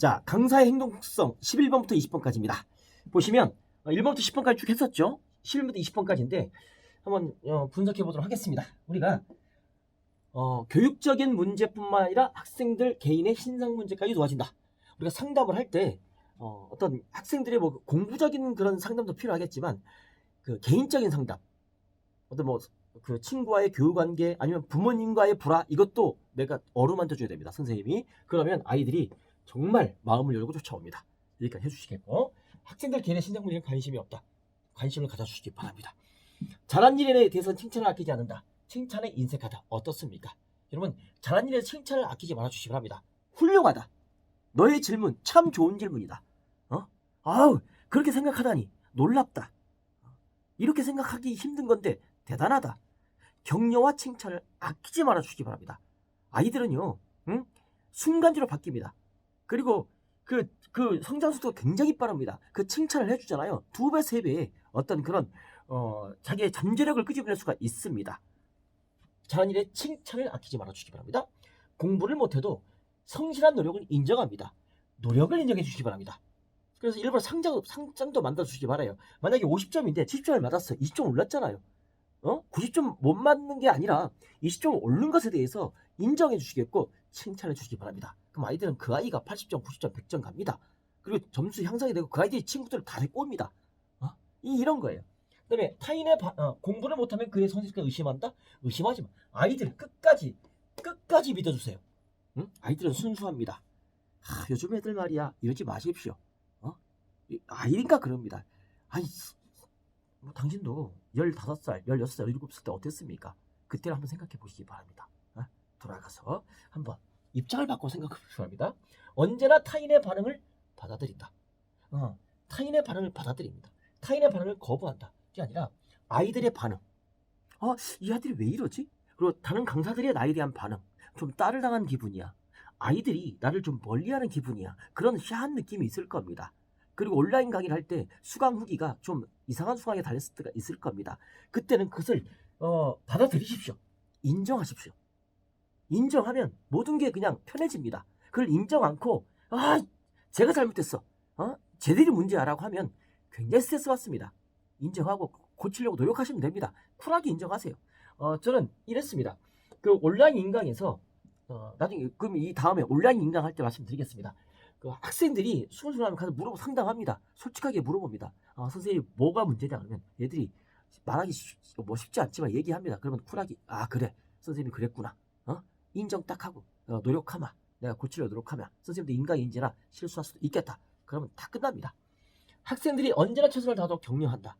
자, 강사의 행동성 11번부터 20번까지입니다. 보시면 어, 1번부터 10번까지 쭉 했었죠. 11번부터 20번까지인데 한번 어, 분석해 보도록 하겠습니다. 우리가 어, 교육적인 문제뿐만 아니라 학생들 개인의 신상 문제까지 도와진다. 우리가 상담을 할때 어, 어떤 학생들의 뭐 공부적인 그런 상담도 필요하겠지만 그 개인적인 상담, 어떤 뭐 그 친구와의 교육 관계 아니면 부모님과의 불화 이것도 내가 어루만져 줘야 됩니다. 선생님이 그러면 아이들이 정말 마음을 열고 쫓아옵니다. 여기까지 해주시겠고 학생들 개인의 신상 문제에 관심이 없다. 관심을 가져주시기 바랍니다. 잘한 일에 대해서는 칭찬을 아끼지 않는다. 칭찬에 인색하다. 어떻습니까? 여러분 잘한 일에 칭찬을 아끼지 말아주시기 바랍니다. 훌륭하다. 너의 질문 참 좋은 질문이다. 어? 아우 그렇게 생각하다니 놀랍다. 이렇게 생각하기 힘든 건데 대단하다. 격려와 칭찬을 아끼지 말아주시기 바랍니다. 아이들은요, 응? 순간적으로 바뀝니다. 그리고 그, 그 성장 속도가 굉장히 빠릅니다. 그 칭찬을 해주잖아요. 두 배, 세 배의 어떤 그런, 어, 자기의 잠재력을 끄집어낼 수가 있습니다. 잘한 일에 칭찬을 아끼지 말아주시기 바랍니다. 공부를 못해도 성실한 노력을 인정합니다. 노력을 인정해 주시기 바랍니다. 그래서 일부러 상장, 상장도 만들어 주시기 바라요. 만약에 50점인데 70점을 맞았어. 20점 올랐잖아요. 어? 90점 못 맞는 게 아니라 20점 오른 것에 대해서 인정해 주시겠고 칭찬해 주시기 바랍니다. 그럼 아이들은 그 아이가 80점, 90점, 100점 갑니다. 그리고 점수 향상이 되고 그 아이들이 친구들을 다 데리고 옵니다. 어? 이, 이런 거예요. 그 다음에 타인의 바- 어, 공부를 못하면 그의 성실과 의심한다? 의심하지 마. 아이들 끝까지 끝까지 믿어주세요. 응? 아이들은 순수합니다. 하, 요즘 애들 말이야 이러지 마십시오. 어? 이- 아이니까 그럽니다. 아니 뭐 당신도 15살, 16살, 17살 때 어땠습니까? 그때를 한번 생각해 보시기 바랍니다. 어? 돌아가서 한번 입장을 바꿔 생각해 바랍니다. 언제나 타인의 반응을 받아들인다. 어, 타인의 반응을 받아들입니다. 타인의 반응을 거부한다. 그게 아니라 아이들의 반응. 어, 이 아들이 왜 이러지? 그리고 다른 강사들의 나에 대한 반응. 좀 딸을 당한 기분이야. 아이들이 나를 좀 멀리하는 기분이야. 그런 희한 느낌이 있을 겁니다. 그리고 온라인 강의를 할 때 수강 후기가 좀 이상한 수강에 달렸을 때가 있을 겁니다. 그때는 그것을 어, 받아들이십시오. 인정하십시오. 인정하면 모든 게 그냥 편해집니다. 그걸 인정 않고 아 제가 잘못했어. 어? 쟤들이 문제야라고 하면 굉장히 스트레스 받습니다. 인정하고 고치려고 노력하시면 됩니다. 쿨하게 인정하세요. 어, 저는 이랬습니다. 그 온라인 인강에서 어, 나중에 그럼 이 다음에 온라인 인강 할 때 말씀드리겠습니다. 그 학생들이 수근수근하면 가서 물어보 상담합니다. 솔직하게 물어봅니다. 아, 선생님 뭐가 문제냐 그러면 얘들이 말하기 쉽, 뭐 쉽지 않지만 얘기합니다. 그러면 쿨하게 아 그래 선생님이 그랬구나. 어? 인정 딱 하고 어, 노력하마. 내가 고치려 노력 하면 선생님도 인간인지라 실수할 수도 있겠다. 그러면 다 끝납니다. 학생들이 언제나 최선을 다하도록 격려한다.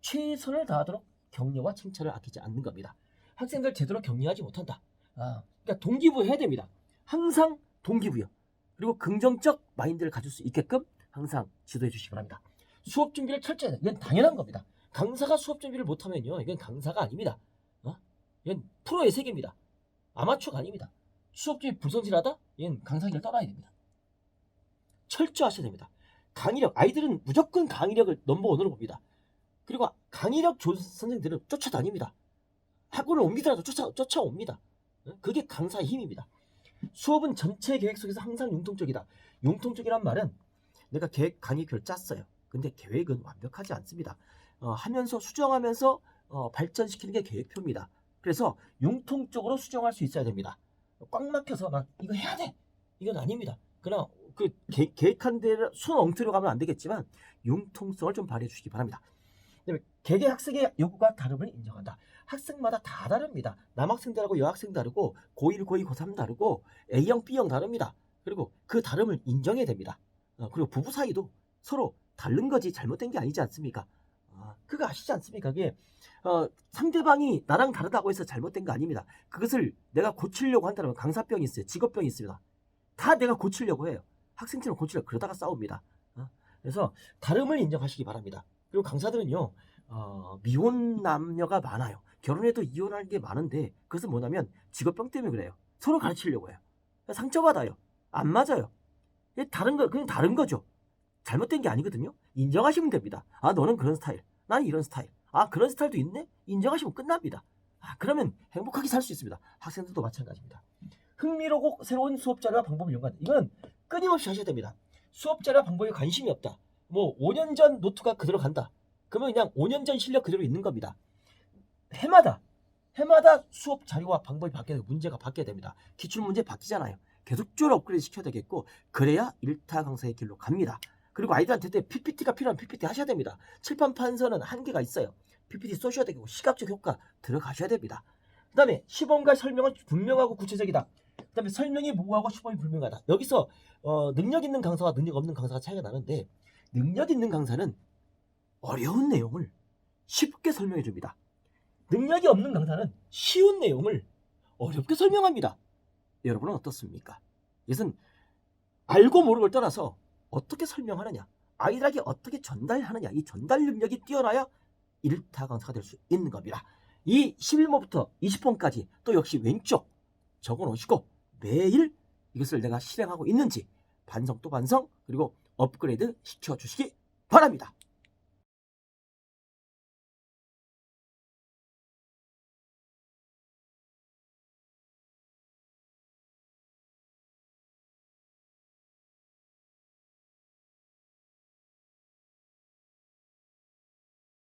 최선을 다하도록 격려와 칭찬을 아끼지 않는 겁니다. 학생들 제대로 격려하지 못한다. 아, 그러니까 동기부여 해야 됩니다. 항상 동기부여. 그리고 긍정적 마인드를 가질 수 있게끔 항상 지도해 주시기 바랍니다. 수업 준비를 철저히. 이건 당연한 겁니다. 강사가 수업 준비를 못하면요. 이건 강사가 아닙니다. 어? 이건 프로의 세계입니다. 아마추어가 아닙니다. 수업 준비 불성실하다? 이건 강사기를 떠나야 됩니다. 철저하셔야 됩니다. 강의력, 아이들은 무조건 강의력을 넘버원으로 봅니다. 그리고 강의력 좋은 선생님들은 쫓아다닙니다. 학원을 옮기더라도 쫓아, 쫓아옵니다. 어? 그게 강사의 힘입니다. 수업은 전체 계획 속에서 항상 융통적이다. 융통적이란 말은 내가 계획 강의표를 짰어요. 근데 계획은 완벽하지 않습니다. 어, 하면서 수정하면서 어, 발전시키는 게 계획표입니다. 그래서 융통적으로 수정할 수 있어야 됩니다. 꽉 막혀서 막 이거 해야 돼. 이건 아닙니다. 그러나 그 계, 계획한 대로 손 엉터리로 가면 안 되겠지만 융통성을 좀 발휘해 주시기 바랍니다. 개개 학생의 요구가 다름을 인정한다. 학생마다 다 다릅니다. 남학생 다르고 여학생 다르고 고1, 고2, 고3 다르고 A형, B형 다릅니다. 그리고 그 다름을 인정해야 됩니다. 어, 그리고 부부 사이도 서로 다른 거지 잘못된 게 아니지 않습니까? 아, 그거 아시지 않습니까? 그게 어, 상대방이 나랑 다르다고 해서 잘못된 거 아닙니다. 그것을 내가 고치려고 한다면 강사병이 있어요. 직업병이 있습니다. 다 내가 고치려고 해요. 학생처럼 고치려고 그러다가 싸웁니다. 어? 그래서 다름을 인정하시기 바랍니다. 그리고 강사들은요, 어, 미혼 남녀가 많아요. 결혼해도 이혼하는 게 많은데 그것은 뭐냐면 직업병 때문에 그래요. 서로 가르치려고 해요. 상처받아요. 안 맞아요. 다른 거 그냥 다른 거죠. 잘못된 게 아니거든요. 인정하시면 됩니다. 아 너는 그런 스타일, 나는 이런 스타일. 아 그런 스타일도 있네. 인정하시면 끝납니다. 아 그러면 행복하게 살 수 있습니다. 학생들도 마찬가지입니다. 흥미롭고 새로운 수업 자료와 방법을 연구한다. 이건 끊임없이 하셔야 됩니다. 수업자나 방법에 관심이 없다. 뭐 5년 전 노트가 그대로 간다. 그러면 그냥 5년 전 실력 그대로 있는 겁니다. 해마다 해마다 수업 자료와 방법이 바뀌어야 되고 문제가 바뀌어야 됩니다. 기출 문제 바뀌잖아요. 계속적으로 업그레이드 시켜야 되겠고 그래야 일타 강사의 길로 갑니다. 그리고 아이들한테 때 PPT가 필요한 PPT 하셔야 됩니다. 칠판 판서는 한계가 있어요. PPT 쏘셔야 되고 시각적 효과 들어가셔야 됩니다. 그 다음에 시범과 설명은 분명하고 구체적이다. 그 다음에 설명이 모호하고 시범이 불명하다. 여기서 어, 능력 있는 강사와 능력 없는 강사가 차이가 나는데 능력 있는 강사는 어려운 내용을 쉽게 설명해 줍니다. 능력이 없는 강사는 쉬운 내용을 어렵게 설명합니다. 여러분은 어떻습니까? 이것은 알고 모르고를 떠나서 어떻게 설명하느냐, 아이들에게 어떻게 전달하느냐, 이 전달 능력이 뛰어나야 일타 강사가 될 수 있는 겁니다. 이 11번부터 20번까지 또 역시 왼쪽 적어 놓으시고 매일 이것을 내가 실행하고 있는지 반성 또 반성 그리고 업그레이드 시켜 주시기 바랍니다.